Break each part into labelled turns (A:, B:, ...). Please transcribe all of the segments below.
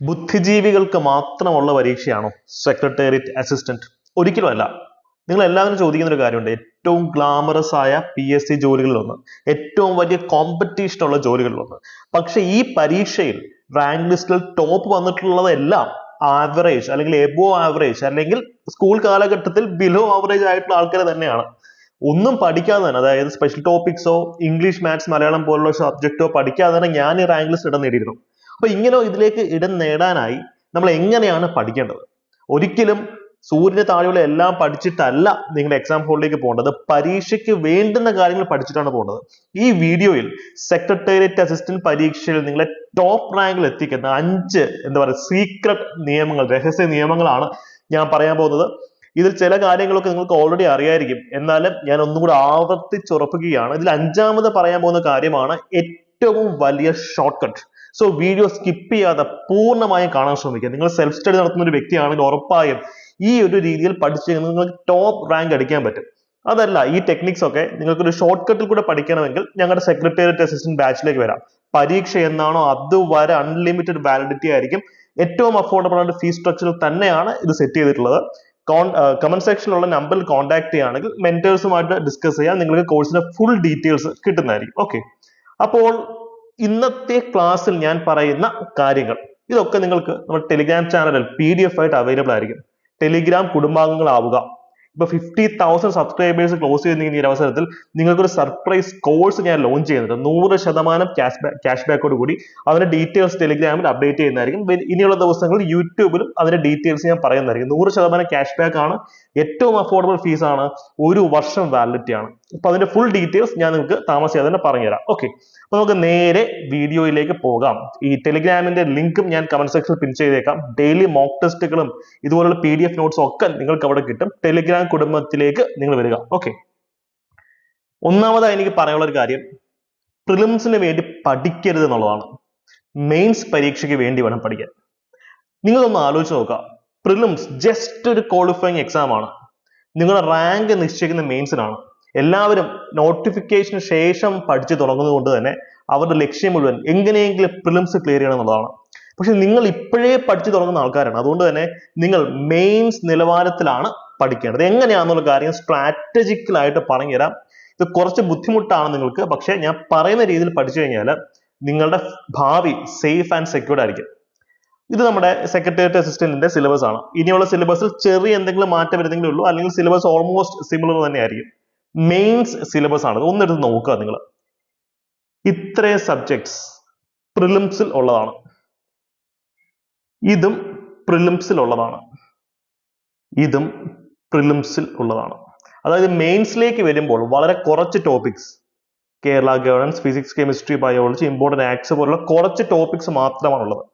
A: ബുദ്ധിജീവികൾക്ക് മാത്രമുള്ള പരീക്ഷയാണോ secretariat assistant ഒരിക്കലും അല്ല. നിങ്ങൾ എല്ലാവരും ചോദിക്കുന്ന ഒരു കാര്യമുണ്ട്. ഏറ്റവും ഗ്ലാമറസ് ആയ പി എസ് സി ജോലികളിലൊന്ന് ഏറ്റവും വലിയ കോമ്പറ്റീഷൻ ഉള്ള ജോലികളിലൊന്ന്. പക്ഷെ ഈ പരീക്ഷയിൽ റാങ്ക് ലിസ്റ്റിൽ ടോപ്പ് വന്നിട്ടുള്ളതെല്ലാം ആവറേജ് അല്ലെങ്കിൽ എബോ ആവറേജ് അല്ലെങ്കിൽ സ്കൂൾ കാലഘട്ടത്തിൽ ബിലോ ആവറേജ് ആയിട്ടുള്ള ആൾക്കാർ തന്നെയാണ്. ഒന്നും പഠിക്കാതെ തന്നെ അതായത് സ്പെഷ്യൽ ടോപ്പിക്സോ ഇംഗ്ലീഷ് മാത്സ് മലയാളം പോലുള്ള സബ്ജക്റ്റോ പഠിക്കാതെ തന്നെ ഞാൻ ഈ റാങ്ക് ലിസ്റ്റ് ഇടം നേടിയിരുന്നു. അപ്പൊ ഇങ്ങനെ ഇതിലേക്ക് ഇടം നേടാനായി നമ്മൾ എങ്ങനെയാണ് പഠിക്കേണ്ടത്? ഒരിക്കലും സൂര്യന് താഴെയുള്ള എല്ലാം പഠിച്ചിട്ടല്ല നിങ്ങൾ എക്സാം ഹോളിലേക്ക് പോകേണ്ടത്. പരീക്ഷയ്ക്ക് വേണ്ടുന്ന കാര്യങ്ങൾ പഠിച്ചിട്ടാണ് പോകേണ്ടത്. ഈ വീഡിയോയിൽ സെക്രട്ടേറിയറ്റ് അസിസ്റ്റന്റ് പരീക്ഷയിൽ നിങ്ങളെ ടോപ്പ് റാങ്കിൽ എത്തിക്കുന്ന അഞ്ച് എന്താ പറയുക സീക്രട്ട് നിയമങ്ങൾ രഹസ്യ നിയമങ്ങളാണ് ഞാൻ പറയാൻ പോകുന്നത്. ഇതിൽ ചില കാര്യങ്ങളൊക്കെ നിങ്ങൾക്ക് ഓൾറെഡി അറിയായിരിക്കും. എന്നാലും ഞാൻ ഒന്നും കൂടി ആവർത്തിച്ചുറപ്പിക്കുകയാണ്. ഇതിൽ അഞ്ചാമത് പറയാൻ പോകുന്ന കാര്യമാണ് ഏറ്റവും വലിയ കട്ട് സോ വീഡിയോ സ്കിപ്പ് ചെയ്യാതെ പൂർണമായും കാണാൻ ശ്രമിക്കുക. നിങ്ങൾ സെൽഫ് സ്റ്റഡി നടത്തുന്ന ഒരു വ്യക്തിയാണെങ്കിൽ ഉറപ്പായും ഈ ഒരു രീതിയിൽ പഠിച്ചു കഴിഞ്ഞാൽ നിങ്ങൾക്ക് ടോപ്പ് റാങ്ക് അടിക്കാൻ പറ്റും. അതല്ല ഈ ടെക്നിക്സ് ഒക്കെ നിങ്ങൾക്ക് ഒരു ഷോർട്ട് കട്ടിൽ കൂടെ പഠിക്കണമെങ്കിൽ ഞങ്ങളുടെ സെക്രട്ടേറിയറ്റ് അസിസ്റ്റന്റ് ബാച്ചിലേക്ക് വരാം. പരീക്ഷ എന്നാണോ അതുവരെ അൺലിമിറ്റഡ് വാലിഡിറ്റി ആയിരിക്കും. ഏറ്റവും അഫോർഡബിൾ ആയിട്ട് ഫീസ് സ്ട്രക്ചറിൽ തന്നെയാണ് ഇത് സെറ്റ് ചെയ്തിട്ടുള്ളത്. കമന്റ് സെക്ഷനിലുള്ള നമ്പറിൽ കോൺടാക്ട് ചെയ്യുകയാണെങ്കിൽ മെന്റേഴ്സുമായിട്ട് ഡിസ്കസ് ചെയ്യാം നിങ്ങൾക്ക് കോഴ്സിന്റെ ഫുൾ ഡീറ്റെയിൽസ് കിട്ടുന്നതായിരിക്കും. ഓക്കെ അപ്പോൾ ഇന്നത്തെ ക്ലാസ്സിൽ ഞാൻ പറയുന്ന കാര്യങ്ങൾ. ഇതൊക്കെ നിങ്ങൾക്ക് നമ്മുടെ ടെലിഗ്രാം ചാനലിൽ പി ഡി എഫ് ആയിട്ട് അവൈലബിൾ ആയിരിക്കും. ടെലിഗ്രാം കുടുംബാംഗങ്ങളാവുക ഇപ്പൊ ഫിഫ്റ്റി തൗസൻഡ് സബ്സ്ക്രൈബേഴ്സ് ക്ലോസ് ചെയ്യുന്ന ഈ അവസരത്തിൽ നിങ്ങൾക്ക് ഒരു സർപ്രൈസ് കോഴ്സ് ഞാൻ ലോഞ്ച് ചെയ്യുന്നുണ്ട്. നൂറ് ശതമാനം ക്യാഷ് ബാക്ക് ക്യാഷ് ബാക്കോട് കൂടി അതിന്റെ ഡീറ്റെയിൽസ് ടെലിഗ്രാമിൽ അപ്ഡേറ്റ് ചെയ്യുന്നതായിരിക്കും. ഇനിയുള്ള ദിവസങ്ങളിൽ യൂട്യൂബിലും അതിന്റെ ഡീറ്റെയിൽസ് ഞാൻ പറയുന്നതായിരിക്കും. നൂറ് ശതമാനം ക്യാഷ് ബാക്ക് ആണ്. ഏറ്റവും അഫോർഡബിൾ ഫീസ് ആണ്. ഒരു വർഷം വാലിഡിറ്റി ആണ്. അപ്പൊ അതിന്റെ ഫുൾ ഡീറ്റെയിൽസ് ഞാൻ നിങ്ങൾക്ക് താമസിയാതെ തന്നെ പറഞ്ഞുതരാം. ഓക്കെ അപ്പൊ നമുക്ക് നേരെ വീഡിയോയിലേക്ക് പോകാം. ഈ ടെലിഗ്രാമിന്റെ ലിങ്കും ഞാൻ കമന്റ് സെക്ഷനിൽ പിൻ ചെയ്തേക്കാം. ഡെയിലി മോക്ക് ടെസ്റ്റുകളും ഇതുപോലുള്ള പി ഡി എഫ് നോട്ട്സും ഒക്കെ നിങ്ങൾക്ക് അവിടെ കിട്ടും. ടെലിഗ്രാം കുടുംബത്തിലേക്ക് നിങ്ങൾ വരിക. ഓക്കെ ഒന്നാമതായി എനിക്ക് പറയാനുള്ള ഒരു കാര്യം പ്രിലിംസിന് വേണ്ടി പഠിക്കരുത് എന്നുള്ളതാണ്. മെയിൻസ് പരീക്ഷയ്ക്ക് വേണ്ടി വേണം പഠിക്കാൻ. നിങ്ങളൊന്ന് ആലോചിച്ച് നോക്കുക. പ്രിലിംസ് ജസ്റ്റ് ഒരു ക്വാളിഫയിങ് എക്സാം ആണ്. നിങ്ങളുടെ റാങ്ക് നിശ്ചയിക്കുന്ന മെയിൻസിനാണ് എല്ലാവരും നോട്ടിഫിക്കേഷന് ശേഷം പഠിച്ചു തുടങ്ങുന്നത് കൊണ്ട് തന്നെ അവരുടെ ലക്ഷ്യം മുഴുവൻ എങ്ങനെയെങ്കിലും പ്രിലിംസ് ക്ലിയർ ചെയ്യണം എന്നുള്ളതാണ്. പക്ഷെ നിങ്ങൾ ഇപ്പോഴേ പഠിച്ചു തുടങ്ങുന്ന ആൾക്കാരാണ്. അതുകൊണ്ട് തന്നെ നിങ്ങൾ മെയിൻസ് നിലവാരത്തിലാണ് പഠിക്കേണ്ടത്. എങ്ങനെയാണെന്നുള്ള കാര്യം സ്ട്രാറ്റജിക്കൽ ആയിട്ട് പറഞ്ഞുതരാം. ഇത് കുറച്ച് ബുദ്ധിമുട്ടാണ് നിങ്ങൾക്ക്. പക്ഷേ ഞാൻ പറയുന്ന രീതിയിൽ പഠിച്ചു കഴിഞ്ഞാൽ നിങ്ങളുടെ ഭാവി സേഫ് ആൻഡ് സെക്യൂർഡ് ആയിരിക്കും. ഇത് നമ്മുടെ സെക്രട്ടേറിയറ്റ് അസിസ്റ്റന്റിന്റെ സിലബസ് ആണ്. ഇനിയുള്ള സിലബസിൽ ചെറിയ എന്തെങ്കിലും മാറ്റം വരുന്നെങ്കിലും ഉള്ളൂ. അല്ലെങ്കിൽ സിലബസ് ഓൾമോസ്റ്റ് സിമിലർ തന്നെയായിരിക്കും. മെയിൻസ് സിലബസ് ആണ്. ഒന്നെടുത്ത് നോക്കുക നിങ്ങൾ ഇത്രയും സബ്ജക്ട്സ് പ്രിലിംസിൽ ഉള്ളതാണ്. ഇതും പ്രിലിംസിൽ ഉള്ളതാണ്. ഇതും പ്രിലിംസിൽ ഉള്ളതാണ്. അതായത് മെയിൻസിലേക്ക് വരുമ്പോൾ വളരെ കുറച്ച് topics Kerala governance physics chemistry biology important acts പോലുള്ള കുറച്ച് ടോപ്പിക്സ് മാത്രമാണുള്ളത്.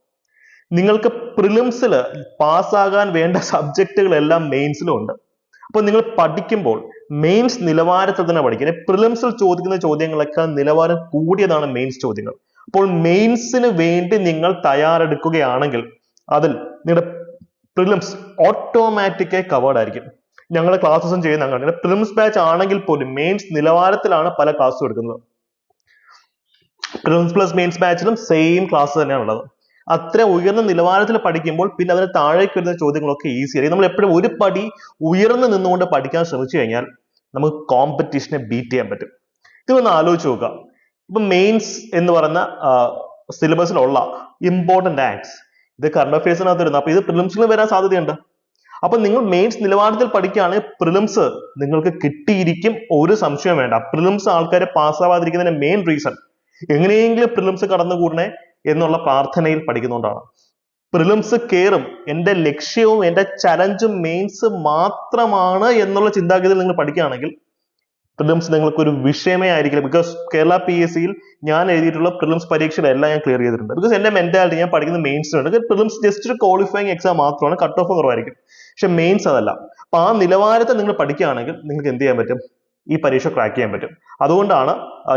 A: നിങ്ങൾക്ക് പ്രിലിംസിൽ പാസ്സാകാൻ വേണ്ട സബ്ജക്റ്റുകളെല്ലാം മെയിൻസിലും ഉണ്ട്. അപ്പോൾ നിങ്ങൾ പഠിക്കുമ്പോൾ മെയിൻസ് നിലവാരത്തിൽ തന്നെ പഠിക്കുക പ്രിലിംസിൽ ചോദിക്കുന്ന ചോദ്യങ്ങളൊക്കെ നിലവാരം കൂടിയതാണ് മെയിൻസ് ചോദ്യങ്ങൾ. അപ്പോൾ മെയിൻസിന് വേണ്ടി നിങ്ങൾ തയ്യാറെടുക്കുകയാണെങ്കിൽ അതിൽ നിങ്ങളുടെ പ്രിലിംസ് ഓട്ടോമാറ്റിക്കായി കവേർഡ് ആയിരിക്കും. ഞങ്ങളുടെ ക്ലാസ്സസും ചെയ്യുന്ന അങ്ങനെ പ്രിലിംസ് ബാച്ച് ആണെങ്കിൽ പോലും മെയിൻസ് നിലവാരത്തിലാണ് പല ക്ലാസ്സും എടുക്കുന്നത്. പ്രിലിംസ് പ്ലസ് മെയിൻസ് ബാച്ചിലും സെയിം ക്ലാസ് തന്നെയാണ് ഉള്ളത്. അത്ര ഉയർന്ന നിലവാരത്തിൽ പഠിക്കുമ്പോൾ പിന്നെ അതിന് താഴേക്ക് വരുന്ന ചോദ്യങ്ങളൊക്കെ ഈസിയായി നമ്മൾ എപ്പോഴും ഒരു പടി ഉയർന്നു നിന്നുകൊണ്ട് പഠിക്കാൻ ശ്രമിച്ചു കഴിഞ്ഞാൽ നമുക്ക് കോമ്പറ്റീഷനെ ബീറ്റ് ചെയ്യാൻ പറ്റും. ഇതൊന്ന് ആലോചിച്ച് നോക്കുക. ഇപ്പൊ മെയിൻസ് എന്ന് പറയുന്ന സിലബസിലുള്ള ഇമ്പോർട്ടന്റ് ആക്ട്സ് ഇത് കറണ്ട് അഫയേഴ്സിനകത്ത് വരുന്നത്. അപ്പൊ ഇത് പ്രിലിംസിൽ വരാൻ സാധ്യതയുണ്ട്. അപ്പൊ നിങ്ങൾ മെയിൻസ് നിലവാരത്തിൽ പഠിക്കുകയാണെങ്കിൽ പ്രിലിംസ് നിങ്ങൾക്ക് കിട്ടിയിരിക്കും ഒരു സംശയം വേണ്ട. പ്രിലിംസ് ആൾക്കാരെ പാസ്സാവാതിരിക്കുന്നതിന്റെ മെയിൻ റീസൺ എങ്ങനെയെങ്കിലും പ്രിലിംസ് കടന്നുകൂടണേ എന്നുള്ള പ്രാർത്ഥനയിൽ പഠിക്കുന്നുകൊണ്ടാണ് പ്രിലിംസ് കയറും എന്റെ ലക്ഷ്യവും എന്റെ ചലഞ്ചും മെയിൻസ് മാത്രമാണ് എന്നുള്ള ചിന്താഗതിയിൽ നിങ്ങൾ പഠിക്കുകയാണെങ്കിൽ പ്രിലിംസ് നിങ്ങൾക്ക് ഒരു വിഷയമേ ആയിരിക്കില്ല. ബിക്കോസ് കേരള പി എസ് സിയിൽ ഞാൻ എഴുതിയിട്ടുള്ള പ്രിലിംസ് പരീക്ഷകളെല്ലാം ഞാൻ ക്ലിയർ ചെയ്തിട്ടുണ്ട്. ബിക്കോസ് എന്റെ മെന്റാലിറ്റി ഞാൻ പഠിക്കുന്ന മെയിൻസിനുണ്ട് പ്രിലിംസ് ജസ്റ്റ് ഒരു ക്വാളിഫയിങ് എക്സാം മാത്രമാണ് കട്ട് ഓഫ് കുറവായിരിക്കും. പക്ഷെ മെയിൻസ് അതല്ല. അപ്പൊ ആ നിലവാരത്തെ നിങ്ങൾ പഠിക്കുകയാണെങ്കിൽ നിങ്ങൾക്ക് എന്ത് ചെയ്യാൻ പറ്റും? ഈ പരീക്ഷ ക്രാക്ക് ചെയ്യാൻ പറ്റും. അതുകൊണ്ടാണ്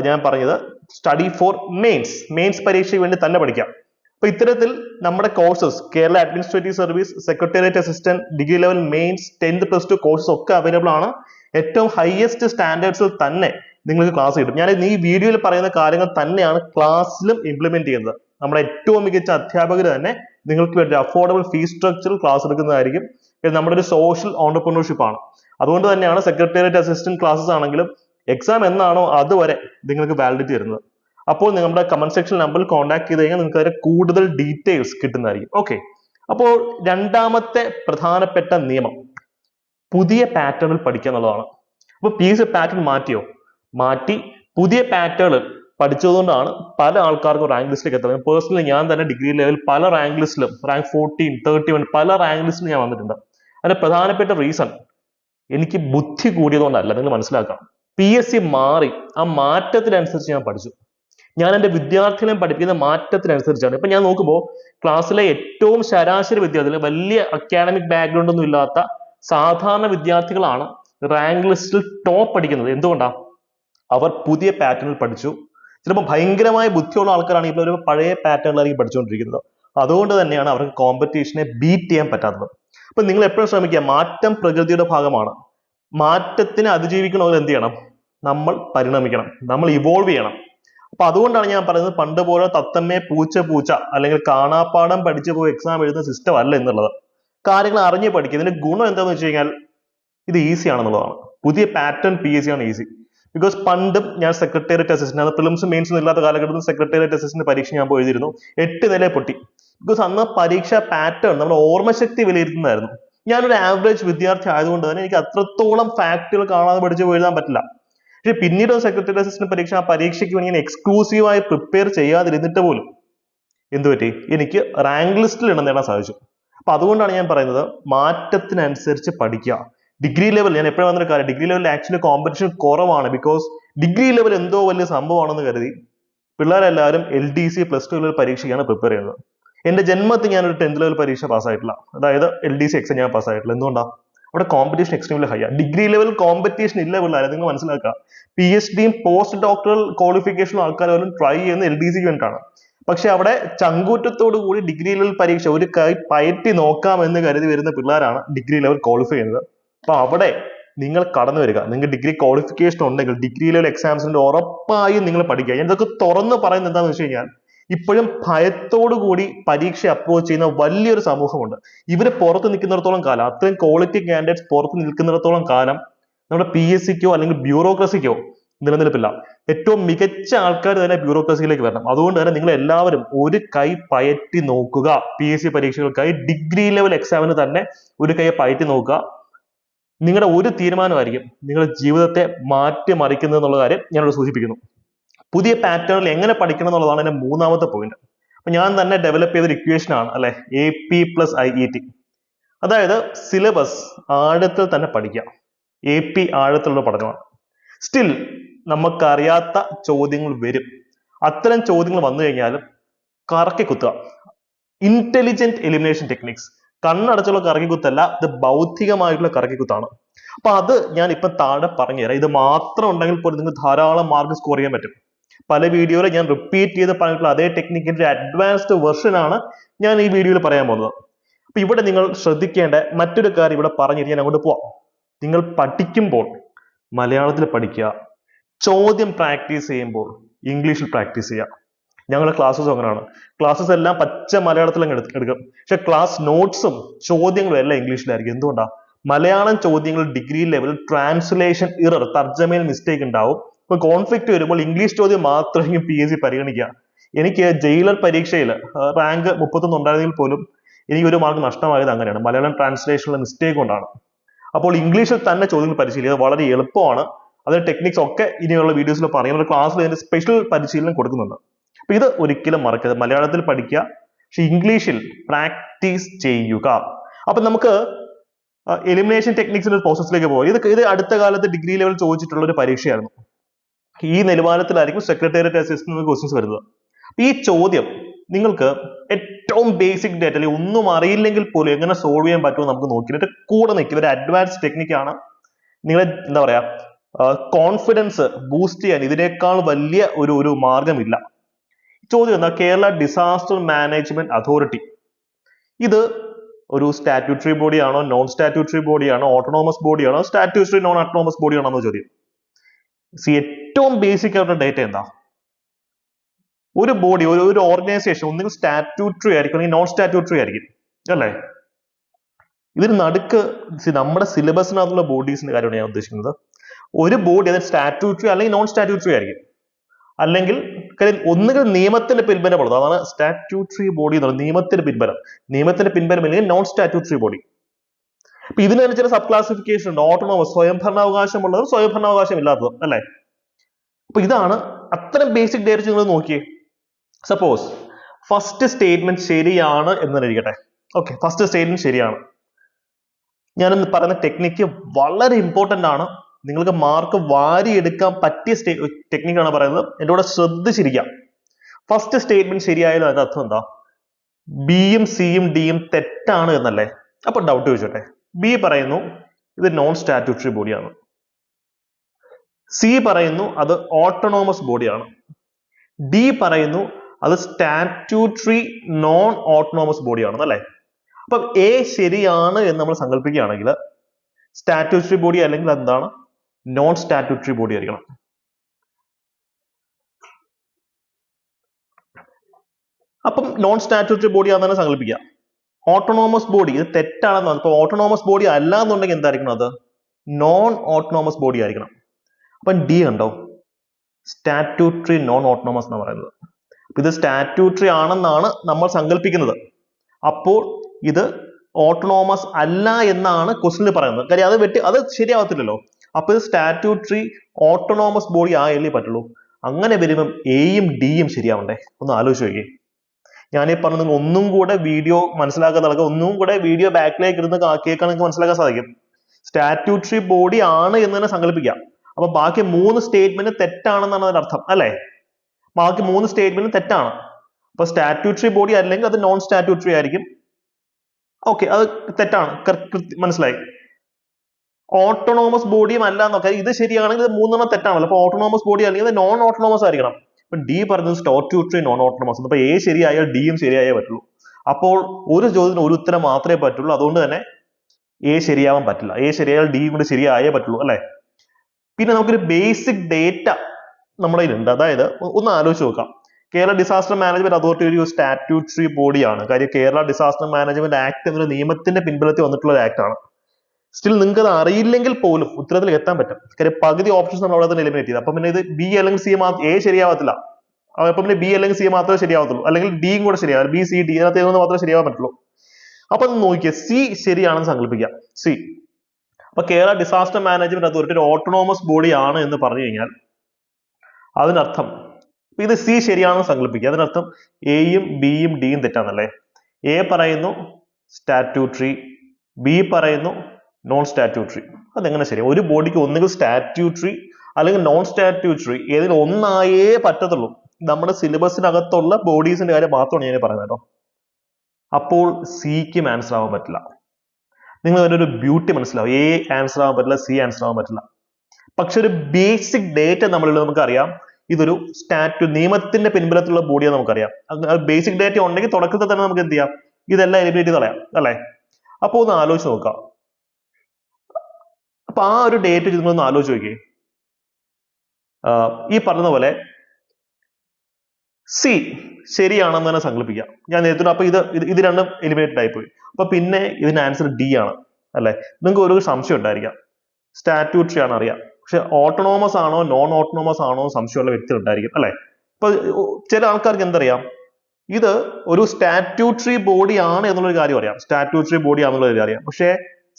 A: ഞാൻ പറഞ്ഞത് സ്റ്റഡി ഫോർ മെയിൻസ് മെയിൻസ് പരീക്ഷയ്ക്ക് വേണ്ടി തന്നെ പഠിക്കാം അപ്പൊ ഇത്തരത്തിൽ നമ്മുടെ courses Kerala administrative service secretariat assistant degree level mains tenth plus two courses ഒക്കെ അവൈലബിൾ ആണ്. ഏറ്റവും ഹയസ്റ്റ് സ്റ്റാൻഡേർഡ്സിൽ തന്നെ നിങ്ങൾക്ക് ക്ലാസ് കിട്ടും. ഞാൻ ഈ വീഡിയോയിൽ പറയുന്ന കാര്യങ്ങൾ തന്നെയാണ് ക്ലാസ്സിലും ഇംപ്ലിമെന്റ് ചെയ്യുന്നത്. നമ്മുടെ ഏറ്റവും മികച്ച അധ്യാപകർ തന്നെ നിങ്ങൾക്ക് വേണ്ടി അഫോർഡബിൾ ഫീസ് സ്ട്രക്ചറിൽ ക്ലാസ് എടുക്കുന്നതായിരിക്കും. ഇത് നമ്മുടെ ഒരു സോഷ്യൽ ഓണ്ടർപ്രണർഷിപ്പ് ആണ്. അതുകൊണ്ട് തന്നെയാണ് സെക്രട്ടേറിയറ്റ് അസിസ്റ്റന്റ് ക്ലാസ്സസ് ആണെങ്കിലും എക്സാം എന്നാണോ അതുവരെ നിങ്ങൾക്ക് വാലിഡിറ്റി വരുന്നത്. അപ്പോൾ നിങ്ങളുടെ കമന്റ് സെക്ഷൻ നമ്പറിൽ കോൺടാക്ട് ചെയ്ത് കഴിഞ്ഞാൽ നിങ്ങൾക്ക് അതിന്റെ കൂടുതൽ ഡീറ്റെയിൽസ് കിട്ടുന്നതായിരിക്കും. ഓക്കെ അപ്പോൾ രണ്ടാമത്തെ പ്രധാനപ്പെട്ട നിയമം. പുതിയ പാറ്റേണിൽ പഠിക്കുക എന്നുള്ളതാണ്. അപ്പോൾ പി എസ് പാറ്റേൺ മാറ്റിയോ? മാറ്റി പുതിയ പാറ്റേൺ പഠിച്ചതുകൊണ്ടാണ് പല ആൾക്കാർക്കും റാങ്ക് ലിസ്റ്റിലേക്ക് എത്തുന്നത്. പേഴ്സണലി ഞാൻ തന്നെ ഡിഗ്രി ലെവൽ പല റാങ്ക് ലിസ്റ്റിലും റാങ്ക് ഫോർട്ടീൻ തേർട്ടി വൺ പല റാങ്ക് ലിസ്റ്റിലും ഞാൻ വന്നിട്ടുണ്ട്. അതിന്റെ പ്രധാനപ്പെട്ട റീസൺ എനിക്ക് ബുദ്ധി കൂടിയതുകൊണ്ടല്ല. നിങ്ങൾ മനസ്സിലാക്കാം പി എസ് സി മാറി ആ മാറ്റത്തിനനുസരിച്ച് ഞാൻ പഠിച്ചു. ഞാൻ എന്റെ വിദ്യാർത്ഥികളെ പഠിപ്പിക്കുന്ന മാറ്റത്തിനനുസരിച്ചാണ്. ഇപ്പൊ ഞാൻ നോക്കുമ്പോൾ ക്ലാസ്സിലെ ഏറ്റവും ശരാശരി വിദ്യാർത്ഥികൾ വലിയ അക്കാഡമിക് ബാക്ക്ഗ്രൗണ്ട് ഒന്നും ഇല്ലാത്ത സാധാരണ വിദ്യാർത്ഥികളാണ് റാങ്ക് ലിസ്റ്റിൽ ടോപ്പ് അടിക്കുന്നത്. എന്തുകൊണ്ടാ? അവർ പുതിയ പാറ്റേണിൽ പഠിച്ചു. ചിലപ്പോൾ ഭയങ്കരമായ ബുദ്ധിയുള്ള ആൾക്കാരാണ് ഇപ്പോൾ ഒരു പഴയ പാറ്റേണിലായിരിക്കും പഠിച്ചുകൊണ്ടിരിക്കുന്നത്. അതുകൊണ്ട് തന്നെയാണ് അവർക്ക് കോമ്പറ്റീഷനെ ബീറ്റ് ചെയ്യാൻ പറ്റാത്തത്. അപ്പൊ നിങ്ങൾ എപ്പോഴും ശ്രമിക്കുക മാറ്റം പ്രകൃതിയുടെ ഭാഗമാണ്. മാറ്റത്തിനെ അതിജീവിക്കണമെങ്കിൽ എന്ത് ചെയ്യണം? നമ്മൾ പരിണമിക്കണം. നമ്മൾ ഇവോൾവ് ചെയ്യണം. അപ്പൊ അതുകൊണ്ടാണ് ഞാൻ പറയുന്നത് പണ്ട് പോലെ തത്തമ്മേ പൂച്ച പൂച്ച അല്ലെങ്കിൽ കാണാപ്പാടം പഠിച്ചു പോയി എക്സാം എഴുതുന്ന സിസ്റ്റം അല്ല എന്നുള്ളത്. കാര്യങ്ങൾ അറിഞ്ഞ് പഠിക്കുക. ഇതിന്റെ ഗുണം എന്താണെന്ന് വെച്ച് കഴിഞ്ഞാൽ ഇത് ഈസി ആണെന്നുള്ളതാണ്. പുതിയ പാറ്റേൺ പി എസ് സി ആണ് ഈസി ബിക്കോസ് പണ്ടും ഞാൻ സെക്രട്ടേറിയറ്റ് അസിസ്റ്റന്റ് അത് പ്രിലിംസ് മെയിൻസ് ഇല്ലാത്ത കാലഘട്ടത്തിൽ സെക്രട്ടേറിയറ്റ് അസിസ്റ്റന്റ് പരീക്ഷ ഞാൻ പോയി എഴുതിയിരുന്നു എട്ട് നില പൊട്ടി. ബിക്കോസ് അന്ന് പരീക്ഷ പാറ്റേൺ നമ്മുടെ ഓർമ്മശക്തി വിലയിരുത്തുന്നതായിരുന്നു. ഞാനൊരു ആവറേജ് വിദ്യാർത്ഥി ആയതുകൊണ്ട് തന്നെ എനിക്ക് അത്രത്തോളം ഫാക്ടുകൾ കാണാതെ പഠിച്ചു എഴുതാൻ പറ്റില്ല. പക്ഷെ പിന്നീട് സെക്രട്ടറി അസിസ്റ്റന്റ് പരീക്ഷ ആ പരീക്ഷയ്ക്ക് വേണ്ടി ഞാൻ എക്സ്ക്ലൂസീവായി പ്രിപ്പയർ ചെയ്യാതിരുന്നിട്ട് പോലും എന്ത് പറ്റി? എനിക്ക് റാങ്ക് ലിസ്റ്റിൽ ഇടം നേടാൻ സാധിച്ചു. അപ്പൊ അതുകൊണ്ടാണ് ഞാൻ പറയുന്നത് മാറ്റത്തിനനുസരിച്ച് പഠിക്കുക. ഡിഗ്രി ലെവൽ ഞാൻ എപ്പോഴും വന്നൊരു കാര്യം ഡിഗ്രി ലെവലിൽ ആക്ച്വലി കോമ്പറ്റീഷൻ കുറവാണ് ബിക്കോസ് ഡിഗ്രി ലെവൽ എന്തോ വലിയ സംഭവമാണെന്ന് കരുതി പിള്ളേരെല്ലാവരും L D C plus two level പരീക്ഷയ്ക്കാണ് prepare ചെയ്യുന്നത്. എന്റെ ജന്മത്തിൽ ഞാനൊരു ടെൻത്ത് ലെവൽ പരീക്ഷ പാസ്സായിട്ടില്ല അതായത് എൽ ഡി സി എക്സാം ഞാൻ പാസ്സായിട്ടില്ല എന്തുകൊണ്ടാണ് അവിടെ കോമ്പറ്റീഷൻ എക്സ്ട്രീംലി ഹൈ ആണ് ഡിഗ്രി ലെവൽ കോമ്പറ്റീഷൻ ഇല്ല പിള്ളേരെ. നിങ്ങൾ മനസ്സിലാക്കുക. പി എച്ച് ഡിയും പോസ്റ്റ് ഡോക്ടറൽ ക്വാളിഫിക്കേഷനും ആൾക്കാർ പോലും ട്രൈ ചെയ്യുന്ന എൽ ഡി സിക്ക് വേണ്ടിയിട്ടാണ്. പക്ഷെ അവിടെ ചങ്കൂറ്റത്തോടു കൂടി ഡിഗ്രി ലെവൽ പരീക്ഷ ഒരു കൈ പയറ്റി നോക്കാം എന്ന് കരുതി വരുന്ന പിള്ളേരാണ് ഡിഗ്രി ലെവൽ ക്വാളിഫൈ ചെയ്യുന്നത്. അപ്പൊ അവിടെ നിങ്ങൾ കടന്നു വരിക. നിങ്ങൾക്ക് ഡിഗ്രി ക്വാളിഫിക്കേഷൻ ഉണ്ടെങ്കിൽ ഡിഗ്രി ലെവൽ എക്സാംസിന്റെ ഉറപ്പായും നിങ്ങൾ പഠിക്കുക. ഞാൻ ഇതൊക്കെ തുറന്ന് പറയുന്നത് എന്താണെന്ന് വെച്ച് കഴിഞ്ഞാൽ ഇപ്പോഴും ഭയത്തോടുകൂടി പരീക്ഷ അപ്രോച്ച് ചെയ്യുന്ന വലിയൊരു സമൂഹമുണ്ട്. ഇവർ പുറത്ത് നിൽക്കുന്നിടത്തോളം കാലം അത്രയും ക്വാളിറ്റി കാൻഡിഡേറ്റ്സ് പുറത്ത് നിൽക്കുന്നിടത്തോളം കാലം നമ്മുടെ പി എസ് സിക്കോ അല്ലെങ്കിൽ ബ്യൂറോക്രസിക്കോ നിലനിൽപ്പില്ല. ഏറ്റവും മികച്ച ആൾക്കാർ തന്നെ ബ്യൂറോക്രസിയിലേക്ക് വരണം. അതുകൊണ്ട് തന്നെ നിങ്ങൾ എല്ലാവരും ഒരു കൈ പയറ്റി നോക്കുക. പി എസ് സി പരീക്ഷകൾക്കായി ഡിഗ്രി ലെവൽ എക്സാമിന് തന്നെ ഒരു കൈ പയറ്റി നോക്കുക. നിങ്ങളുടെ ഒരു തീരുമാനമായിരിക്കും നിങ്ങളുടെ ജീവിതത്തെ മാറ്റിമറിക്കുന്നത് എന്നുള്ള കാര്യം ഞാനിവിടെ സൂചിപ്പിക്കുന്നു. പുതിയ പാറ്റേണിൽ എങ്ങനെ പഠിക്കണം എന്നുള്ളതാണ് എന്റെ മൂന്നാമത്തെ പോയിന്റ് അപ്പൊ ഞാൻ തന്നെ ഡെവലപ്പ് ചെയ്ത ഒരു ഇക്വേഷൻ ആണ് അല്ലെ? A P plus I E T അതായത് സിലബസ് ആഴത്തിൽ തന്നെ പഠിക്കാം എ പി ആഴത്തിലുള്ള പഠനമാണ്. സ്റ്റിൽ നമുക്കറിയാത്ത ചോദ്യങ്ങൾ വരും. അത്തരം ചോദ്യങ്ങൾ വന്നു കഴിഞ്ഞാലും കറക്കി കുത്തുക. ഇന്റലിജന്റ് എലിമിനേഷൻ ടെക്നിക്സ് കണ്ണടച്ചുള്ള കറക്കിക്കുത്തല്ല ഇത് ബൗദ്ധികമായിട്ടുള്ള കറക്കിക്കുത്താണ് അപ്പൊ അത് ഞാൻ ഇപ്പൊ താഴെ പറഞ്ഞുതരാം ഇത് മാത്രം ഉണ്ടെങ്കിൽ പോലും നിങ്ങൾക്ക് ധാരാളം മാർക്ക് സ്കോർ ചെയ്യാൻ പറ്റും. പല വീഡിയോയിൽ ഞാൻ റിപ്പീറ്റ് ചെയ്ത് പറഞ്ഞിട്ടുള്ള അതേ ടെക്നിക്കിന്റെ അഡ്വാൻസ്ഡ് വെർഷൻ ആണ് ഞാൻ ഈ വീഡിയോയിൽ പറയാൻ പോകുന്നത്. അപ്പൊ ഇവിടെ നിങ്ങൾ ശ്രദ്ധിക്കേണ്ട മറ്റൊരു കാര്യം ഇവിടെ പറഞ്ഞിട്ട് ഞാൻ അങ്ങോട്ട് പോവാം. നിങ്ങൾ പഠിക്കുമ്പോൾ മലയാളത്തിൽ പഠിക്കുക. ചോദ്യം പ്രാക്ടീസ് ചെയ്യുമ്പോൾ ഇംഗ്ലീഷിൽ പ്രാക്ടീസ് ചെയ്യുക ഞങ്ങളുടെ ക്ലാസ്സസ് അങ്ങനെയാണ് ക്ലാസ്സസ് എല്ലാം പച്ച മലയാളത്തിൽ അങ്ങ് എടുക്ക- പക്ഷെ ക്ലാസ് നോട്ട്സും ചോദ്യങ്ങളും എല്ലാം ഇംഗ്ലീഷിലായിരിക്കും എന്തുകൊണ്ടാ? മലയാളം ചോദ്യങ്ങൾ ഡിഗ്രി ലെവൽ ട്രാൻസ്ലേഷൻ ഇറർ തർജമയിൽ മിസ്റ്റേക്ക് ഉണ്ടാവും. ഇപ്പൊ കോൺഫ്ലിക്റ്റ് വരുമ്പോൾ ഇംഗ്ലീഷ് ചോദ്യം മാത്രമായിരിക്കും പി എസ് സി പരിഗണിക്കുക. എനിക്ക് ജയിലർ പരീക്ഷയിൽ റാങ്ക് മുപ്പത്തൊന്ന് ഉണ്ടായിരുന്നെങ്കിൽ പോലും എനിക്ക് ഒരു മാർക്ക് നഷ്ടമായത് അങ്ങനെയാണ്. മലയാളം ട്രാൻസ്ലേഷനിലെ മിസ്റ്റേക്ക് കൊണ്ടാണ്. അപ്പോൾ ഇംഗ്ലീഷിൽ തന്നെ ചോദ്യങ്ങൾ പരിശീലിക്കുക വളരെ എളുപ്പമാണ്. അതിന്റെ ടെക്നിക്സ് ഒക്കെ ഇനിയുള്ള വീഡിയോസിൽ പറയും ക്ലാസ്സിൽ ഇതിന്റെ സ്പെഷ്യൽ പരിശീലനം കൊടുക്കുന്നുണ്ട്. അപ്പൊ ഇത് ഒരിക്കലും മറക്കരുത്. മലയാളത്തിൽ പഠിക്കുക. പക്ഷെ ഇംഗ്ലീഷിൽ പ്രാക്ടീസ് ചെയ്യുക. അപ്പൊ നമുക്ക് എലിമിനേഷൻ ടെക്നിക്സിന്റെ പ്രോസസ്സിലേക്ക് പോകാം. ഇത് ഇത് അടുത്ത കാലത്ത് ഡിഗ്രി ലെവൽ ചോദിച്ചിട്ടുള്ള ഒരു പരീക്ഷയായിരുന്നു. ഈ നിലവാരത്തിലായിരിക്കും സെക്രട്ടേറിയറ്റ് അസിസ്റ്റന്റ് ക്വസ്റ്റ്യൻസ് വരുന്നത്. ഈ ചോദ്യം നിങ്ങൾക്ക് ഏറ്റവും ബേസിക് ഡേറ്റ അല്ലെങ്കിൽ ഒന്നും അറിയില്ലെങ്കിൽ പോലും എങ്ങനെ സോൾവ് ചെയ്യാൻ പറ്റുമോ നമുക്ക് നോക്കിയിട്ട് കൂടെ നിൽക്കുക. ഒരു അഡ്വാൻസ് ടെക്നിക്കാണ് നിങ്ങളെ എന്താ പറയാ കോൺഫിഡൻസ് ബൂസ്റ്റ് ചെയ്യാൻ ഇതിനേക്കാൾ വലിയ ഒരു ഒരു മാർഗമില്ല. ചോദ്യം എന്താ? കേരള ഡിസാസ്റ്റർ മാനേജ്മെന്റ് അതോറിറ്റി ഇത് ഒരു സ്റ്റാറ്റ്യൂട്ടറി ബോഡിയാണോ നോൺ സ്റ്റാറ്റ്യൂട്ടറി ബോഡിയാണോ ഓട്ടോണോമസ് ബോഡിയാണോ സ്റ്റാറ്റ്യൂട്ടറി നോൺ ഓട്ടോണോമസ് ബോഡിയാണോ എന്ന ചോദ്യം. സി ഏറ്റവും ബേസിക് ആയിട്ടുള്ള ഡേറ്റ എന്താ? ഒരു ബോഡി ഒരു ഒരു ഓർഗനൈസേഷൻ ഒന്നുകിൽ സ്റ്റാറ്റ്യൂട്ടറി ആയിരിക്കും അല്ലെങ്കിൽ നോൺ സ്റ്റാറ്റ്യൂട്ടറി ആയിരിക്കും. അല്ലേ? ഇതിന് നടുക്ക് നമ്മുടെ സിലബസിനകത്തുള്ള ബോഡീസിന്റെ കാര്യമാണ് ഞാൻ ഉദ്ദേശിക്കുന്നത്. ഒരു ബോഡി അത് സ്റ്റാറ്റ്യൂട്ടറി അല്ലെങ്കിൽ നോൺ സ്റ്റാറ്റ്യൂട്ടറി ആയിരിക്കും. അല്ലെങ്കിൽ കാര്യം ഒന്നുകിൽ നിയമത്തിന്റെ പിൻബലമുള്ളത് അതാണ് സ്റ്റാറ്റ്യൂട്ടറി ബോഡി എന്ന് പറയുന്നത്. നിയമത്തിന്റെ പിൻബലം. നിയമത്തിന്റെ പിൻബലം അല്ലെങ്കിൽ നോൺ സ്റ്റാറ്റ്യൂട്ടറി ബോഡി അപ്പൊ ഇതിന് തന്നെ ചില സബ് ക്ലാസിഫിക്കേഷൻ ഉണ്ട്. ഓട്ടോണോമസ് സ്വയം ഉള്ളതും സ്വയം ഭരണാവകാശം ഇല്ലാത്തതും അല്ലേ? അപ്പൊ ഇതാണ് അത്തരം ബേസിക് ഡേറ്റ നിങ്ങൾ നോക്കിയേ. സപ്പോസ് ഫസ്റ്റ് സ്റ്റേറ്റ്മെന്റ് ശരിയാണ് എന്ന് ഇരിക്കട്ടെ. ഓക്കെ ഫസ്റ്റ് സ്റ്റേറ്റ്മെന്റ് ശരിയാണ്. ഞാൻ പറയുന്ന ടെക്നിക്ക് വളരെ ഇമ്പോർട്ടന്റ് ആണ്. നിങ്ങൾക്ക് മാർക്ക് വാരിയെടുക്കാൻ പറ്റിയ സ്റ്റേ ടെക്നിക്കാണ് പറയുന്നത്. എന്റെ കൂടെ ശ്രദ്ധിച്ചിരിക്കാം ഫസ്റ്റ് സ്റ്റേറ്റ്മെന്റ് ശരിയായാലും അതിന്റെ അർത്ഥം എന്താ? ബിയും സിയും ഡിയും തെറ്റാണ് എന്നല്ലേ? അപ്പൊ ഡൗട്ട് ചോദിച്ചോട്ടെ. ബി പറയുന്നു ഇത് നോൺ സ്റ്റാറ്റ്യൂട്ടറി ബോഡിയാണ് സി പറയുന്നു അത് ഓട്ടോണോമസ് ബോഡിയാണ് ഡി പറയുന്നു അത് സ്റ്റാറ്റ്യൂട്ടറി നോൺ ഓട്ടോണോമസ് ബോഡിയാണ് അല്ലേ അപ്പം എ ശരിയാണ് എന്ന് നമ്മൾ സങ്കല്പിക്കുകയാണെങ്കിൽ സ്റ്റാറ്റ്യൂട്ടറി ബോഡി അല്ലെങ്കിൽ എന്താണ്? നോൺ സ്റ്റാറ്റ്യൂട്ടറി ബോഡി ആയിരിക്കണം. അപ്പം നോൺ സ്റ്റാറ്റ്യൂട്ടറി ബോഡി ആണെന്ന് തന്നെ സങ്കല്പിക്കുക. ഓട്ടോണോമസ് ബോഡി ഇത് തെറ്റാണെന്ന് ഇപ്പൊ ഓട്ടോണോമസ് ബോഡി അല്ല എന്നുണ്ടെങ്കിൽ എന്തായിരിക്കണം അത്? നോൺ ഓട്ടോണോമസ് ബോഡി ആയിരിക്കണം. അപ്പം ഡി കണ്ടോ? സ്റ്റാറ്റ്യൂട്ടറി നോൺ ഓട്ടോണോമസ് എന്ന് പറയുന്നത്. ഇത് സ്റ്റാറ്റ്യൂട്ടറി ആണെന്നാണ് നമ്മൾ സങ്കല്പിക്കുന്നത്. അപ്പോൾ ഇത് ഓട്ടോണോമസ് അല്ല എന്നാണ് ക്വസ്റ്റിനിൽ പറയുന്നത്. കാര്യം അത് വെട്ടി അത് ശരിയാവത്തില്ലല്ലോ. അപ്പൊ ഇത് സ്റ്റാറ്റ്യൂട്ടറി ഓട്ടോണോമസ് ബോഡി ആയല്ലേ പറ്റുള്ളൂ. അങ്ങനെ വരുമ്പം എയും ഡിയും ശരിയാവണ്ടേ? ഒന്ന് ആലോചിച്ച് നോക്കിയേ. ഞാൻ ഈ പറഞ്ഞത് നിങ്ങൾ ഒന്നും കൂടെ വീഡിയോ മനസ്സിലാക്കാൻ നടക്കുക. ഒന്നും കൂടെ വീഡിയോ ബാക്കിലേക്ക് ഇരുന്ന് കേൾക്കാൻ നിങ്ങൾക്ക് മനസ്സിലാക്കാൻ സാധിക്കും. സ്റ്റാറ്റ്യൂട്ടറി ബോഡി ആണ് എന്ന് തന്നെ സങ്കല്പിക്കാം അപ്പൊ ബാക്കി മൂന്ന് സ്റ്റേറ്റ്മെന്റ് തെറ്റാണെന്നാണ് അതിന്റെ അർത്ഥം അല്ലേ? ബാക്കി മൂന്ന് സ്റ്റേറ്റ്മെന്റ് തെറ്റാണ്. അപ്പൊ സ്റ്റാറ്റ്യൂട്ടറി ബോഡി അല്ലെങ്കിൽ അത് നോൺ സ്റ്റാറ്റ്യൂട്ടറി ആയിരിക്കും. ഓക്കെ അത് തെറ്റാണ്. മനസ്സിലായി. ഓട്ടോണോമസ് ബോഡിയും അല്ല എന്നൊക്കെ. ഇത് ശരിയാണെങ്കിൽ ഇത് മൂന്നെണ്ണം തെറ്റാണല്ലോ. അപ്പൊ ഓട്ടോണോമസ് ബോഡി അല്ലെങ്കിൽ നോൺ ഓട്ടോണോമസ് ആയിരിക്കണം. ഇപ്പൊ ഡി പറഞ്ഞത് സ്റ്റാറ്റ്യൂട്ടറി നോൺ ഓട്ടോണോമസ് അപ്പൊ എ ശരിയായാൽ ഡിയും ശരിയായേ പറ്റുള്ളൂ. അപ്പോൾ ഒരു ചോദ്യത്തിന് ഒരു ഉത്തരം മാത്രമേ പറ്റുള്ളൂ. അതുകൊണ്ട് തന്നെ എ ശരിയാവാൻ പറ്റില്ല. എ ശരിയായാൽ ഡിയും കൂടി ശരിയായേ പറ്റുള്ളൂ. അല്ലെ? പിന്നെ നമുക്കൊരു ബേസിക് ഡേറ്റ നമ്മുടെ കയ്യിലുണ്ട്. അതായത് ഒന്ന് ആലോചിച്ച് നോക്കാം. കേരള ഡിസാസ്റ്റർ മാനേജ്മെന്റ് അതോറിറ്റി ഒരു സ്റ്റാറ്റ്യൂട്ടറി ബോഡിയാണ് കാര്യം കേരള ഡിസാസ്റ്റർ മാനേജ്മെന്റ് ആക്ട് എന്നൊരു നിയമത്തിന്റെ പിൻബലത്തിൽ വന്നിട്ടുള്ള ഒരു ആക്ട് ആണ്. സ്റ്റിൽ നിങ്ങൾക്ക് അത് അറിയില്ലെങ്കിൽ പോലും ഉത്തരത്തിൽ എത്താൻ പറ്റും. കാര്യം പകുതി ഓപ്ഷൻസ് നമ്മൾ അവിടെ തന്നെ എലിമിനേറ്റ് ചെയ്തു. അപ്പൊ പിന്നെ ഇത് ബി അല്ലെങ്കിൽ സി മാത്രം എ ശരിയാവത്തില്ല. അപ്പൊ പിന്നെ ബി അല്ലെങ്കിൽ സി മാത്രമേ ശരിയാവത്തുള്ളൂ. അല്ലെങ്കിൽ ഡിയും കൂടെ ശരിയാവും. ബി സി ഡി അതിനകത്ത് ഏതൊന്ന് മാത്രമേ ശരിയാവാൻ പറ്റുള്ളൂ. അപ്പൊ നോക്കിയേ. സി ശരിയാണെന്ന് സങ്കല്പിക്കാം സി അപ്പൊ കേരള ഡിസാസ്റ്റർ മാനേജ്മെന്റ് അതോറിറ്റി ഒരു ഓട്ടോണോമസ് ബോഡി ആണ് എന്ന് പറഞ്ഞു കഴിഞ്ഞാൽ അതിനർത്ഥം ഇത് സി ശരിയാണെന്ന് സങ്കല്പിക്കുക. അതിനർത്ഥം എയും ബിയും ഡിയും തെറ്റാന്നല്ലേ? എ പറയുന്നു സ്റ്റാറ്റ്യൂട്ടറി ബി പറയുന്നു നോൺ സ്റ്റാറ്റ്യൂട്ടറി അതെങ്ങനെ ശരി ഒരു ബോഡിക്ക് ഒന്നുകിൽ സ്റ്റാറ്റ്യൂട്ടറി അല്ലെങ്കിൽ നോൺ സ്റ്റാറ്റ്യൂട്ടറി ഏതെങ്കിലും ഒന്നായേ പറ്റത്തുള്ളൂ. നമ്മുടെ സിലബസിനകത്തുള്ള ബോഡീസിന്റെ കാര്യം മാത്രമാണ് ഞാൻ പറയുന്നത് കേട്ടോ. അപ്പോൾ സിക്ക് ആവാൻ പറ്റില്ല. നിങ്ങൾ അതിന്റെ ഒരു ബ്യൂട്ടി മനസ്സിലാവും. എ ആൻസർ ആവാൻ പറ്റില്ല സി ആൻസർ ആവാൻ പറ്റില്ല. പക്ഷെ ഒരു ബേസിക് ഡേറ്റ നമ്മളിൽ നമുക്കറിയാം. ഇതൊരു സ്റ്റാറ്റു നിയമത്തിന്റെ പിൻബലത്തിലുള്ള ബോഡിയാണ് നമുക്കറിയാം. ബേസിക് ഡേറ്റ ഉണ്ടെങ്കിൽ തുടക്കത്തിൽ തന്നെ നമുക്ക് എന്ത് ചെയ്യാം? ഇതെല്ലാം എലിമിനേറ്റ് കളയാം. അല്ലേ? അപ്പോൾ ഒന്ന് ആലോചിച്ച് നോക്കാം. അപ്പൊ ആ ഒരു ഡേറ്റ് നിങ്ങളൊന്ന് ആലോചിച്ച് നോക്കിയേ. ഈ പറഞ്ഞ പോലെ സി ശരിയാണെന്ന് തന്നെ സങ്കല്പിക്കാം ഞാൻ നേരത്തെ അപ്പൊ ഇത് ഇത് രണ്ടും എലിമിനേറ്റഡ് ആയിപ്പോയി അപ്പൊ പിന്നെ ഇതിന്റെ ആൻസർ ഡി ആണ് അല്ലെ? നിങ്ങൾക്ക് ഒരു സംശയം ഉണ്ടായിരിക്കാം. സ്റ്റാറ്റ്യൂട്ടറി ആണ് അറിയാം. പക്ഷെ ഓട്ടോണോമസ് ആണോ നോൺ ഓട്ടോണോമസ് ആണോ സംശയം സംശയമുള്ള വ്യക്തികൾ ഉണ്ടായിരിക്കും അല്ലെ? ഇപ്പൊ ചില ആൾക്കാർക്ക് എന്തറിയാം? ഇത് ഒരു സ്റ്റാറ്റ്യൂട്ടറി ബോഡി ആണ് എന്നുള്ളൊരു കാര്യം അറിയാം. സ്റ്റാറ്റ്യൂട്ടറി ബോഡി ആണെന്നുള്ള കാര്യം അറിയാം. പക്ഷേ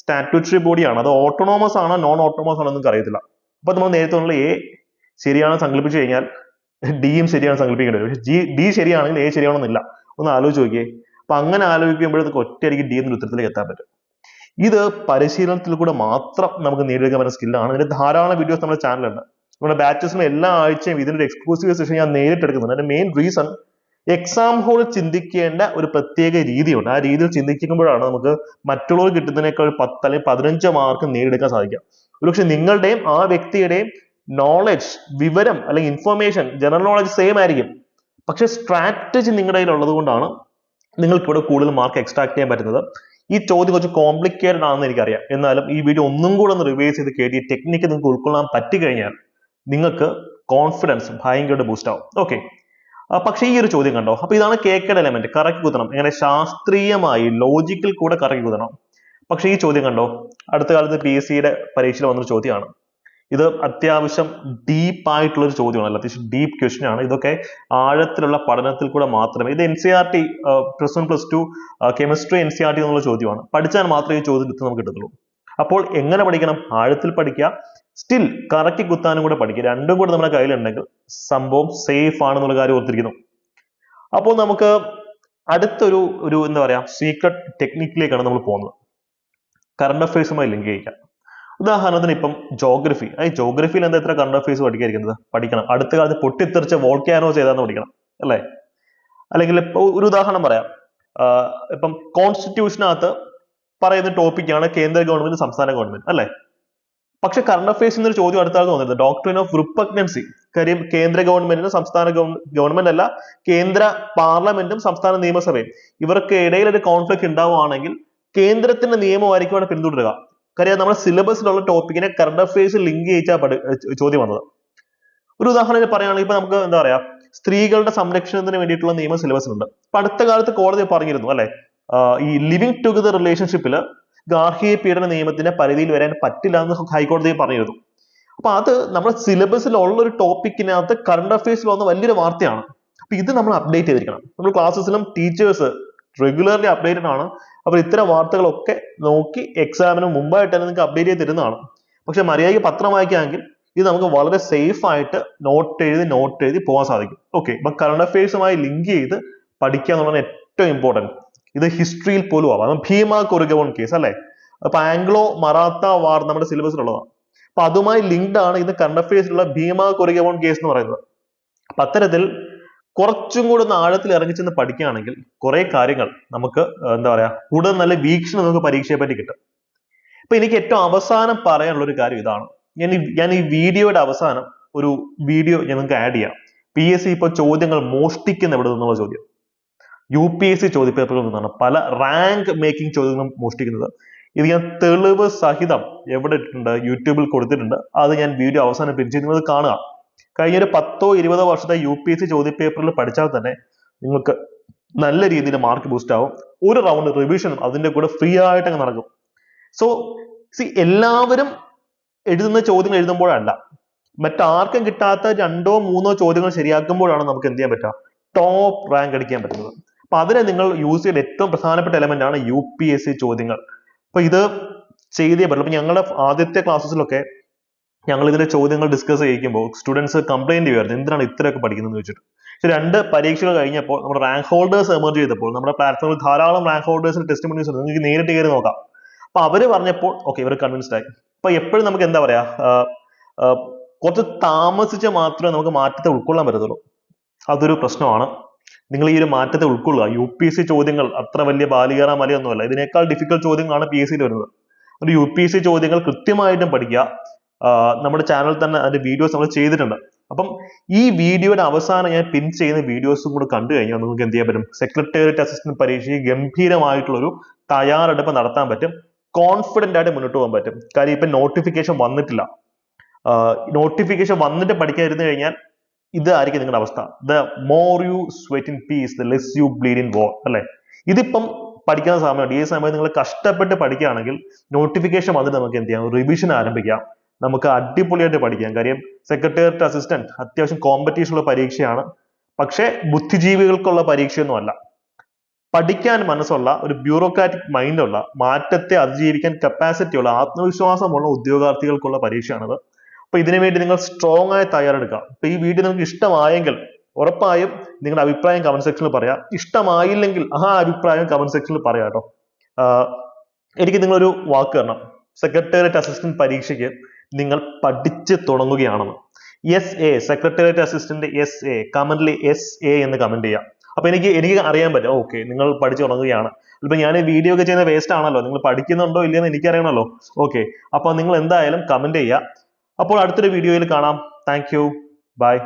A: സ്റ്റാറ്റ്യൂട്ടറി ബോഡിയാണ് അത് ഓട്ടോണോമസ് ആണോ നോൺ ഓട്ടോണോമസ് ആണോ എന്നൊക്കെ അറിയത്തില്ല. അപ്പൊ നമ്മൾ നേരത്തെ ഉള്ള എ ശരിയാണെന്ന് സങ്കല്പിച്ചു കഴിഞ്ഞാൽ ഡിയും ശരിയാണ് സങ്കല്പിക്കേണ്ടി വരും. ജി ഡി ശരിയാണെങ്കിൽ എ ശരിയാണെന്നില്ല. ഒന്ന് ആലോചിച്ച് നോക്കിയേ. അപ്പൊ അങ്ങനെ ആലോചിക്കുമ്പോഴത്തേക്ക് ഒറ്റയടിക്ക് ഡി എന്ന ഉത്തരത്തിലേക്ക് എത്താൻ പറ്റും. ഇത് പരിശീലനത്തിൽ കൂടെ മാത്രം നമുക്ക് നേടിയെടുക്കാൻ പറ്റുന്ന സ്കില്ലാണ് ഇതിന്റെ ധാരാളം വീഡിയോസ് നമ്മുടെ ചാനലുണ്ട് നമ്മുടെ ബാച്ചസിന് എല്ലാ ആഴ്ചയും ഇതിന്റെ എക്സ്ക്ലൂസീവ് സെഷൻ ഞാൻ നേരിട്ട് എടുക്കുന്നുണ്ട് അതിന്റെ മെയിൻ റീസൺ എക്സാം ഹോൾ ചിന്തിക്കേണ്ട ഒരു പ്രത്യേക രീതിയുണ്ട്. ആ രീതിയിൽ ചിന്തിക്കുമ്പോഴാണ് നമുക്ക് മറ്റുള്ളവർ കിട്ടുന്നതിനേക്കാൾ പത്ത് അല്ലെങ്കിൽ പതിനഞ്ച് മാർക്ക് നേടിയെടുക്കാൻ സാധിക്കുക. ഒരുപക്ഷെ നിങ്ങളുടെയും ആ വ്യക്തിയുടെയും നോളജ് വിവരം അല്ലെങ്കിൽ ഇൻഫർമേഷൻ ജനറൽ നോളജ് സെയിം ആയിരിക്കും. പക്ഷെ സ്ട്രാറ്റജി നിങ്ങളുടെ കയ്യിൽ ഉള്ളത് കൊണ്ടാണ് നിങ്ങൾക്ക് ഇവിടെ കൂടുതൽ മാർക്ക് എക്സ്ട്രാക്ട് ചെയ്യാൻ പറ്റുന്നത്. ഈ ചോദ്യം കുറച്ച് കോംപ്ലിക്കേറ്റഡ് ആണെന്ന് എനിക്കറിയാം. എന്നാലും ഈ വീഡിയോ ഒന്നും കൂടെ ഒന്ന് റിവൈസ് ചെയ്ത് കേട്ട് ടെക്നിക്ക് നിങ്ങൾക്ക് ഉൾക്കൊള്ളാൻ പറ്റിക്കഴിഞ്ഞാൽ നിങ്ങൾക്ക് കോൺഫിഡൻസ് ഭയങ്കരമായിട്ട് ബൂസ്റ്റ് ആവും. ഓക്കെ പക്ഷേ ഈ ഒരു ചോദ്യം കണ്ടോ? അപ്പൊ ഇതാണ് കേക്കഡ് എലമെന്റ് കറക്കി കുത്തണം. ഇങ്ങനെ ശാസ്ത്രീയമായി ലോജിക്കൽ കൂടെ കറക്കി കുത്തണം. പക്ഷേ ഈ ചോദ്യം കണ്ടോ? അടുത്ത കാലത്ത് പി എസ് സിയുടെ പരീക്ഷയിൽ വന്നൊരു ചോദ്യമാണ്. ഇത് അത്യാവശ്യം ഡീപ്പ് ആയിട്ടുള്ള ഒരു ചോദ്യമാണ് അത്യാവശ്യം ഡീപ്പ് ക്വസ്റ്റ്യൻ ആണ്. ഇതൊക്കെ ആഴത്തിലുള്ള പഠനത്തിൽ കൂടെ മാത്രമേ ഇത് N C R T plus one plus two chemistry N C R T എന്നുള്ള ചോദ്യമാണ്. പഠിച്ചാൽ മാത്രമേ ഈ ചോദ്യം ഉത്തരം നമുക്ക് കിട്ടത്തുള്ളൂ. അപ്പോൾ എങ്ങനെ പഠിക്കണം? ആഴത്തിൽ പഠിക്കുക സ്റ്റിൽ കറക്കി കുത്താനും കൂടെ പഠിക്കുക. രണ്ടും കൂടെ നമ്മുടെ കയ്യിലുണ്ടെങ്കിൽ സംഭവം സേഫ് ആണെന്നുള്ള കാര്യം ഓർത്തിരിക്കുന്നു. അപ്പോൾ നമുക്ക് അടുത്തൊരു ഒരു എന്താ പറയാ സീക്രട്ട് ടെക്നിക്കിലേക്കാണ് നമ്മൾ പോകുന്നത്. കറണ്ട് അഫയേഴ്സുമായി ലിങ്ക് ചെയ്യിക്കാം. ഉദാഹരണത്തിന് ഇപ്പം ജോഗ്രഫി ഈ ജോഗ്രഫിയിൽ എന്താ എത്ര കറണ്ട് അഫയേഴ്സ് പഠിക്കാതിരിക്കുന്നത്? പഠിക്കണം. അടുത്ത കാലത്ത് പൊട്ടിത്തെറിച്ച വോൾക്കാനോ ചെയ്താന്ന് പഠിക്കണം അല്ലേ? അല്ലെങ്കിൽ ഒരു ഉദാഹരണം പറയാം. ഇപ്പം കോൺസ്റ്റിറ്റ്യൂഷനകത്ത് പറയുന്ന ടോപ്പിക്കാണ് കേന്ദ്ര ഗവൺമെന്റ് സംസ്ഥാന ഗവൺമെന്റ് അല്ലേ? പക്ഷെ കറണ്ട് അഫയേഴ്സ് എന്നൊരു ചോദ്യം അടുത്ത ആൾ തോന്നുന്നത് ഡോക്ടറിൻ ഓഫ് റിപ്പഗ്നൻസി കാര്യം കേന്ദ്ര ഗവൺമെന്റിനും സംസ്ഥാന ഗവൺമെന്റ് അല്ല കേന്ദ്ര പാർലമെന്റും സംസ്ഥാന നിയമസഭയും. ഇവർക്ക് ഇടയിൽ ഒരു കോൺഫ്ലിക്ട് ഉണ്ടാവുകയാണെങ്കിൽ കേന്ദ്രത്തിന്റെ നിയമമായിരിക്കും അവിടെ പിന്തുടരുക. കാര്യം നമ്മുടെ സിലബസിലുള്ള ടോപ്പിക്കിനെ കറണ്ട് അഫയേഴ്സ് ലിങ്ക് ചെയ്യിച്ചാൽ ചോദ്യം വന്നത്. ഒരു ഉദാഹരണം പറയുകയാണെങ്കിൽ ഇപ്പൊ നമുക്ക് എന്താ പറയാ സ്ത്രീകളുടെ സംരക്ഷണത്തിന് വേണ്ടിയിട്ടുള്ള നിയമ സിലബസിലുണ്ട് അപ്പൊ അടുത്ത കാലത്ത് കോടതി പറഞ്ഞിരുന്നു അല്ലെ? ഈ ലിവിങ് ടുഗദർ റിലേഷൻഷിപ്പിൽ ഗാർഹിക പീഡന നിയമത്തിന്റെ പരിധിയിൽ വരാൻ പറ്റില്ല എന്ന് ഹൈക്കോടതി പറഞ്ഞിരുന്നു. അപ്പൊ അത് നമ്മുടെ സിലബസിലുള്ള ഒരു ടോപ്പിക്കിനകത്ത് കറണ്ട് അഫയേഴ്സിൽ വന്ന വലിയൊരു വാർത്തയാണ്. അപ്പൊ ഇത് നമ്മൾ അപ്ഡേറ്റ് ചെയ്തിരിക്കണം. നമ്മൾ ക്ലാസ്സസിലും ടീച്ചേഴ്സ് റെഗുലർലി അപ്ഡേറ്റഡ് ആണ്. അപ്പോൾ ഇത്തരം വാർത്തകളൊക്കെ നോക്കി എക്സാമിന് മുമ്പായിട്ട് തന്നെ നിങ്ങൾക്ക് അപ്ഡേറ്റ് ചെയ്ത് തരുന്നതാണ്. പക്ഷെ മര്യാദയ്ക്ക് പത്രം വായിക്കുകയാണെങ്കിൽ ഇത് നമുക്ക് വളരെ സേഫ് ആയിട്ട് നോട്ട് എഴുതി നോട്ട് എഴുതി പോകാൻ സാധിക്കും. ഓക്കെ അപ്പൊ കറണ്ട് അഫയേഴ്സുമായി ലിങ്ക് ചെയ്ത് പഠിക്കുക എന്നുള്ളതാണ് ഏറ്റവും ഇമ്പോർട്ടന്റ് ഇത് ഹിസ്റ്ററിയിൽ പോലും ആവാം. ഭീമ കൊറിഗവൺ കേസ് അല്ലേ? അപ്പൊ ആംഗ്ലോ മറാത്ത വാർ നമ്മുടെ സിലബസിലുള്ളതാണ് അപ്പൊ അതുമായി ലിങ്ക്ഡ് ആണ് ഇത് കറണ്ട് അഫയേഴ്സിലുള്ള ഭീമ കൊറിഗവൺ കേസ് എന്ന് പറയുന്നത്. അപ്പൊ അത്തരത്തിൽ കുറച്ചും കൂടെ ഒന്ന് ആഴത്തിൽ ഇറങ്ങി ചെന്ന് പഠിക്കുകയാണെങ്കിൽ കുറെ കാര്യങ്ങൾ നമുക്ക് എന്താ പറയാ കൂടുതൽ നല്ല വീക്ഷണം നമുക്ക് പരീക്ഷയെ പറ്റി കിട്ടും. ഇപ്പൊ എനിക്ക് ഏറ്റവും അവസാനം പറയാനുള്ള ഒരു കാര്യം ഇതാണ്. ഞാൻ ഞാൻ ഈ വീഡിയോയുടെ അവസാനം ഒരു വീഡിയോ ഞാൻ നിങ്ങൾക്ക് ആഡ് ചെയ്യാം. പി എസ് സി ഇപ്പൊ ചോദ്യങ്ങൾ മോഷ്ടിക്കുന്ന എവിടെ നിന്നുള്ള ചോദ്യം? യു പി എസ് സി ചോദ്യപേപ്പറിൽ നിന്നാണ് പല റാങ്ക് മേക്കിംഗ് ചോദ്യങ്ങളും മോഷ്ടിക്കുന്നത്. ഇത് ഞാൻ തെളിവ് സഹിതം എവിടെ ഇട്ടിട്ടുണ്ട്? യൂട്യൂബിൽ കൊടുത്തിട്ടുണ്ട്. അത് ഞാൻ വീഡിയോ അവസാനം നിങ്ങൾ കാണുക. കഴിഞ്ഞ ഒരു പത്തോ ഇരുപതോ വർഷത്തെ യു പി എസ് സി ചോദ്യപേപ്പറിൽ പഠിച്ചാൽ തന്നെ നിങ്ങൾക്ക് നല്ല രീതിയിൽ മാർക്ക് ബൂസ്റ്റ് ആവും. ഒരു റൗണ്ട് റിവിഷനും അതിന്റെ കൂടെ ഫ്രീ ആയിട്ട് അങ്ങ് നടക്കും. സോ സി എല്ലാവരും എഴുതുന്ന ചോദ്യങ്ങൾ എഴുതുമ്പോഴല്ല. മറ്റാർക്കും കിട്ടാത്ത രണ്ടോ മൂന്നോ ചോദ്യങ്ങൾ ശരിയാക്കുമ്പോഴാണ് നമുക്ക് എന്ത് ചെയ്യാൻ പറ്റുക? ടോപ്പ് റാങ്ക് അടിക്കാൻ പറ്റുന്നത്. അപ്പൊ അതിനെ നിങ്ങൾ യൂസ് ചെയ്യുന്ന ഏറ്റവും പ്രധാനപ്പെട്ട എലമെന്റ് ആണ് യു പി എസ് സി ചോദ്യങ്ങൾ. അപ്പൊ ഇത് ചെയ്തേ പറ്റുള്ളൂ. അപ്പൊ ഞങ്ങളുടെ ആദ്യത്തെ ക്ലാസ്സസിലൊക്കെ ഞങ്ങൾ ഇതിന്റെ ചോദ്യങ്ങൾ ഡിസ്കസ് ചെയ്യിക്കുമ്പോൾ സ്റ്റുഡൻസ് കംപ്ലൈന്റ് ചെയ്യുമായിരുന്നു എന്തിനാണ് ഇത്രയൊക്കെ പഠിക്കുന്നത് വെച്ചിട്ട്. പക്ഷെ രണ്ട് പരീക്ഷകൾ കഴിഞ്ഞപ്പോൾ നമ്മുടെ റാങ്ക് ഹോൾഡേഴ്സ് എമർജ് ചെയ്തപ്പോൾ നമ്മുടെ പ്ലാറ്റ്ഫോമിൽ ധാരാളം റാങ്ക് ഹോൾഡേഴ്സിന് ടെസ്റ്റ് ഉണ്ട്. നിങ്ങൾക്ക് നേരിട്ട് കയറി നോക്കാം. അപ്പൊ അവർ പറഞ്ഞപ്പോൾ ഓക്കെ ഇവർ കൺവിൻസ്ഡ് ആയി. അപ്പൊ എപ്പോഴും നമുക്ക് എന്താ പറയാ കുറച്ച് താമസിച്ച് മാത്രമേ നമുക്ക് മാറ്റത്തെ ഉൾക്കൊള്ളാൻ പറ്റത്തുള്ളൂ. അതൊരു പ്രശ്നമാണ്. നിങ്ങൾ ഈ ഒരു മാറ്റത്തെ ഉൾക്കൊള്ളുക. യു പി എസ് സി ചോദ്യങ്ങൾ അത്ര വലിയ ബാലികേറ മലയൊന്നുമല്ല. ഇതിനേക്കാൾ ഡിഫിക്കൽട്ട് ചോദ്യങ്ങളാണ് പി എസ് സിയിൽ വരുന്നത്. ഒരു യു പി എസ് സി ചോദ്യങ്ങൾ കൃത്യമായിട്ടും പഠിക്കുക. നമ്മുടെ ചാനൽ തന്നെ അതിന്റെ വീഡിയോസ് നമ്മൾ ചെയ്തിട്ടുണ്ട്. അപ്പം ഈ വീഡിയോയുടെ അവസാനം ഞാൻ പിൻ ചെയ്യുന്ന വീഡിയോസും കൂടെ കണ്ടു കഴിഞ്ഞാൽ നിങ്ങൾക്ക് എന്ത് ചെയ്യാൻ പറ്റും? സെക്രട്ടേറിയറ്റ് അസിസ്റ്റന്റ് പരീക്ഷയ്ക്ക് ഗംഭീരമായിട്ടുള്ള ഒരു തയ്യാറെടുപ്പ് നടത്താൻ പറ്റും. കോൺഫിഡന്റ് ആയിട്ട് മുന്നോട്ട് പോകാൻ പറ്റും. കാര്യം ഇപ്പോ നോട്ടിഫിക്കേഷൻ വന്നിട്ടില്ല. നോട്ടിഫിക്കേഷൻ വന്നിട്ട് പഠിക്കാതിരുന്നു കഴിഞ്ഞാൽ ഇതായിരിക്കും നിങ്ങളുടെ അവസ്ഥ. The more you sweat in peace the less you bleed in war അല്ലേ? ഇതിപ്പം പഠിക്കുന്ന സമയമാണ് ഈ സമയത്ത് നിങ്ങൾ കഷ്ടപ്പെട്ട് പഠിക്കുകയാണെങ്കിൽ നോട്ടിഫിക്കേഷൻ വന്നിട്ട് നമുക്ക് എന്ത് ചെയ്യാം? റിവിഷൻ ആരംഭിക്കാം. നമുക്ക് അടിപൊളിയായിട്ട് പഠിക്കാം. കാര്യം സെക്രട്ടേറിയറ്റ് അസിസ്റ്റന്റ് അത്യാവശ്യം കോമ്പറ്റീഷൻ ഉള്ള പരീക്ഷയാണ്. പക്ഷേ ബുദ്ധിജീവികൾക്കുള്ള പരീക്ഷയൊന്നും അല്ല. പഠിക്കാൻ മനസ്സുള്ള ഒരു ബ്യൂറോക്രാറ്റിക് മൈൻഡുള്ള മാറ്റത്തെ അതിജീവിക്കാൻ കപ്പാസിറ്റി ഉള്ള ആത്മവിശ്വാസമുള്ള ഉദ്യോഗാർത്ഥികൾക്കുള്ള പരീക്ഷയാണത്. അപ്പൊ ഇതിനു വേണ്ടി നിങ്ങൾ സ്ട്രോങ് ആയി തയ്യാറെടുക്കുക അപ്പൊ ഈ വീഡിയോ നിങ്ങൾക്ക് ഇഷ്ടമായെങ്കിൽ ഉറപ്പായും നിങ്ങളുടെ അഭിപ്രായം കമന്റ് സെക്ഷനിൽ പറയാം. ഇഷ്ടമായില്ലെങ്കിൽ ആ അഭിപ്രായം കമന്റ് സെക്ഷനിൽ പറയാം കേട്ടോ. എനിക്ക് നിങ്ങളൊരു വാക്ക് തരണം. സെക്രട്ടേറിയറ്റ് അസിസ്റ്റന്റ് പരീക്ഷയ്ക്ക് നിങ്ങൾ പഠിച്ച് തുടങ്ങുകയാണെന്ന്. S A secretariat assistant S A കമന്റിൽ എസ് എ എന്ന് കമന്റ് ചെയ്യാം. അപ്പൊ എനിക്ക് എനിക്ക് അറിയാൻ പറ്റും. ഓക്കെ നിങ്ങൾ പഠിച്ചു തുടങ്ങുകയാണ്. ഇപ്പൊ ഞാൻ ഈ വീഡിയോ ഒക്കെ ചെയ്യുന്ന വേസ്റ്റ് ആണല്ലോ. നിങ്ങൾ പഠിക്കുന്നുണ്ടോ ഇല്ലയെന്ന് എനിക്കറിയണമല്ലോ ഓക്കെ അപ്പൊ നിങ്ങൾ എന്തായാലും കമന്റ് ചെയ്യുക അപ്പോൾ അടുത്തൊരു വീഡിയോയിൽ കാണാം. Thank you by